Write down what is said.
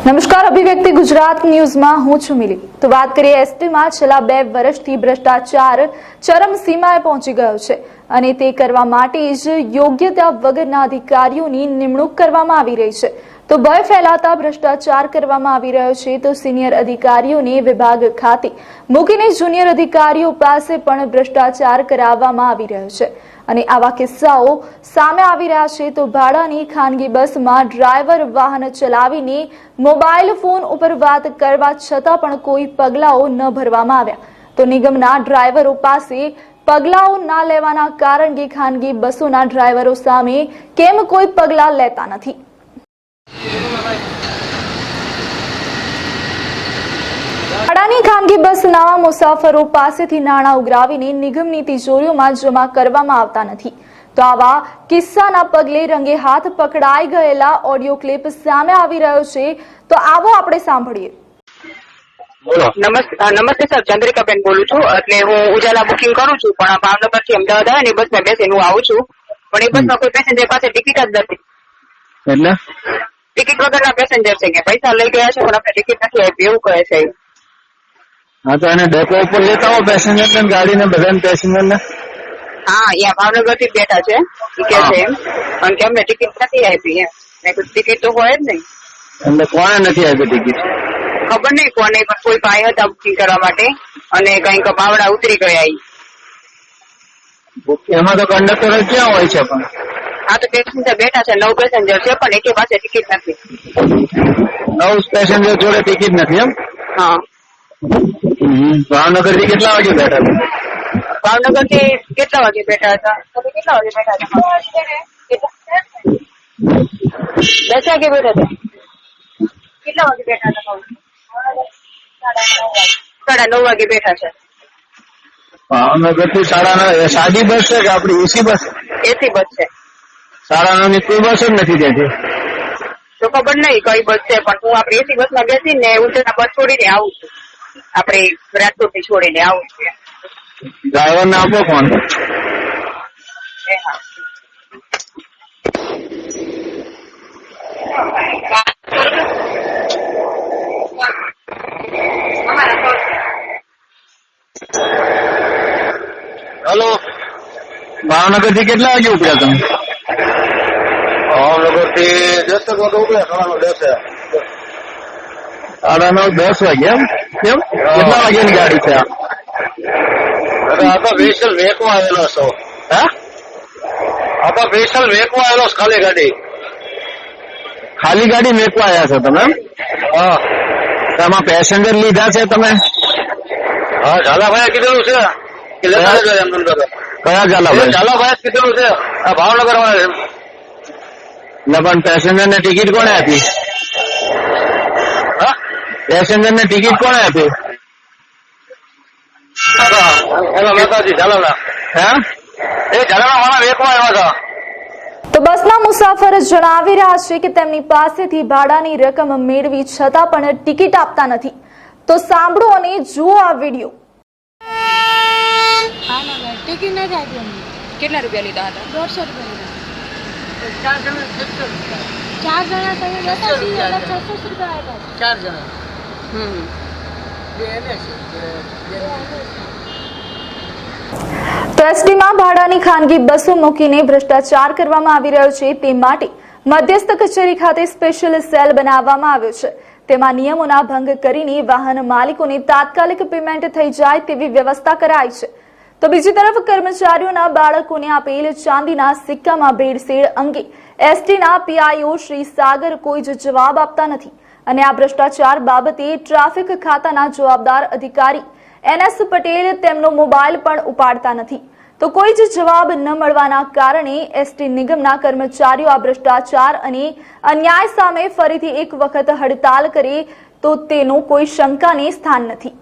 નમસ્કાર, અભિવ્યક્તિ ગુજરાત ન્યૂઝમાં હું છું મિલી. તો વાત કરીએ એસટીમાં, છેલ્લા બે વર્ષથી ભ્રષ્ટાચાર ચરમસીમાએ પહોંચી ગયો છે અને તે કરવા માટે જ યોગ્યતા વગરના અધિકારીઓની નિમણૂક કરવામાં આવી રહી છે. તો ભય ફેલાતા ભ્રષ્ટાચાર કરવામાં આવી રહ્યો છે તો સિનિયર અધિકારીઓને વિભાગ ખાતે મૂકીને જુનિયર અધિકારીઓ પાસે પણ ભ્રષ્ટાચાર કરાવવામાં આવી રહ્યો છે. અને આવા કિસ્સાઓ સામે આવી રહ્યા છે તો ભાડાની ખાનગી બસમાં ડ્રાઈવર વાહન ચલાવીને મોબાઈલ ફોન ઉપર વાત કરવા છતાં પણ કોઈ પગલાઓ ન ભરવામાં આવ્યા. તો નિગમના ડ્રાઈવરો પાસે પગલાઓ ના લેવાના કારણ કે ખાનગી બસોના ડ્રાઈવરો સામે કેમ કોઈ પગલાં લેતા નથી? ભાડાની ખાનગી બસ નાવા મુસાફરો પાસેથી નાણાં ઉઘરાવીને નિગમની તિજોરીઓમાં જમા કરવામાં આવતા નથી. તો આવા કિસ્સાના પગલે રંગે હાથ પકડાઈ ગયેલા ઓડિયો ક્લિપ સામે આવી રહ્યો છે. તો આવો આપણે સાંભળીએ. નમસ્તે સર ચંદ્રિકાબેન બોલું છું. એટલે હું ઉજાલા બુકિંગ કરું છું પણ ભાવનગરથી અમદાવાદ આવે ને બસમાં બેસીને હું આવું છું. પણ એ બસમાં કોઈ પેસેન્જર પાસે ટિકિટ જ નથી. એટલે? ટિકિટ વગરના પેસેન્જર છે કે પૈસા લઈ ગયા છે પણ આપણે ટિકિટ નથી આપી એવું કહે છે હા તો એને ડેપો ઉપર લેતા હોય પેસેન્જર ને ગાડીને બધાને પેસેન્જર ને હા અહીંયા ભાવનગરથી બેઠા છે કે છે એમ. અને કે અમને ટિકિટ નથી આપી એમ. મેં ટિકિટ તો હોય જ નહીં. એટલે કોણે નથી આપી ટિકિટ? ખબર નહીં કોને પણ કોઈ ભાઈ હતા બુકિંગ કરવા માટે અને કંઈક બાવડા ઉતરી ગયા એમાં તો કંડક્ટર જ ક્યાં હોય છે પણ? હા તો પેસેન્જર બેઠા છે નવ પેસેન્જર છે પણ એકે પાસે ટિકિટ નથી. નવ પેસેન્જર જોડે ટિકિટ નથી એમ? હા. ભાવનગરથી કેટલા વાગે બેઠા હતા ભાવનગરથી કેટલા વાગે બેઠા હતા? તમે કેટલા વાગે બેઠા હતા? દસ વાગે બેઠા હતા. કેટલા વાગે બેઠા હતા સાડા નવ વાગે બેઠા છે. ભાવનગરથી સાડા નવ સાદી બસ છે કે આપડી એસી બસ? એસી બસ છે. સાડા નવની કોઈ બસ જ નથી ત્યાંથી તો ખબર નહીં કઈ બસ છે પણ હું આપડી એસી બસમાં બેસી ને ઉજ્જૈન બસ છોડીને આવું છું. આપણે રાજકોટથી છોડીને આવું છે. ડ્રાઈવર ને આપો ફોન. હલો. ભાવનગરથી કેટલા વાગે ઉપડ્યા તમે? ભાવનગરથી દસ વાગે ઉપડ્યા સાડા નવ દસ વાગે એમ? કેમ કેટલા વાગ્યાની ગાડી છે આ? તો વેસલ વેકમાં આવેલો છો. હા? આ તો વેસલ વેકમાં આવેલો ખાલી ગાડી. ખાલી ગાડી મેકવા આવ્યા છો તમે હા. એમાં પેસેન્જર લીધા છે તમે? હા ઝાલાભાઈ કીધેલું છે. કે લેતા જજો એમ તેમ કયા ઝાલાભાઈ? ભાઈ ઝાલાભાઈ કીધેલું છે. આ ભાવનગરમાં પણ પેસેન્જર ને ટિકિટ કોણે આપી? પેસેન્જર ને ટિકિટ કોણે આપી? એના માતાજી ઝાલાના હે? એ ઝાલાના વાળા વેકમાં આવ્યા હતા. તો બસના મુસાફર જણાવી રહ્યા છે કે તેમની પાસેથી ભાડાની રકમ મેળવી છતાં પણ ટિકિટ આપતા નથી. તો સાંભળો અને જુઓ આ વીડિયો. ટિકિટ નથી આપી કેટલા રૂપિયા લીધા હતા? દોઢસો રૂપિયા ચાર જણા તમે છસો રૂપિયા હમ તો એસટીમાં ભાડાની ખાનગી બસો મૂકીને ભ્રષ્ટાચાર કરવામાં આવી રહ્યો છે. તે માટે મધ્યસ્થ કચેરી ખાતે સ્પેશિયલ સેલ બનાવવામાં આવ્યો છે. તેમાં નિયમોના ભંગ કરીને વાહન માલિકોને તાત્કાલિક પેમેન્ટ થઈ જાય તેવી વ્યવસ્થા કરાઈ છે. તો બીજી તરફ કર્મચારીઓના બાળકોને આપેલ ચાંદીના સિક્કામાં ભેળસેળ અંગે એસટીના પીઆઈઓ શ્રી સાગર કોઈ જ જવાબ આપતા નથી. અને આ ભ્રષ્ટાચાર બાબતે ટ્રાફિક ખાતાના જવાબદાર અધિકારી એનએસ પટેલ તેમનો મોબાઈલ પણ ઉપાડતા નથી. તો કોઈ જ જવાબ ન મળવાના કારણે એસટી નિગમના કર્મચારીઓ આ ભ્રષ્ટાચાર અને અન્યાય સામે ફરીથી એક વખત હડતાલ કરે તો તેનું કોઈ શંકાને સ્થાન નથી.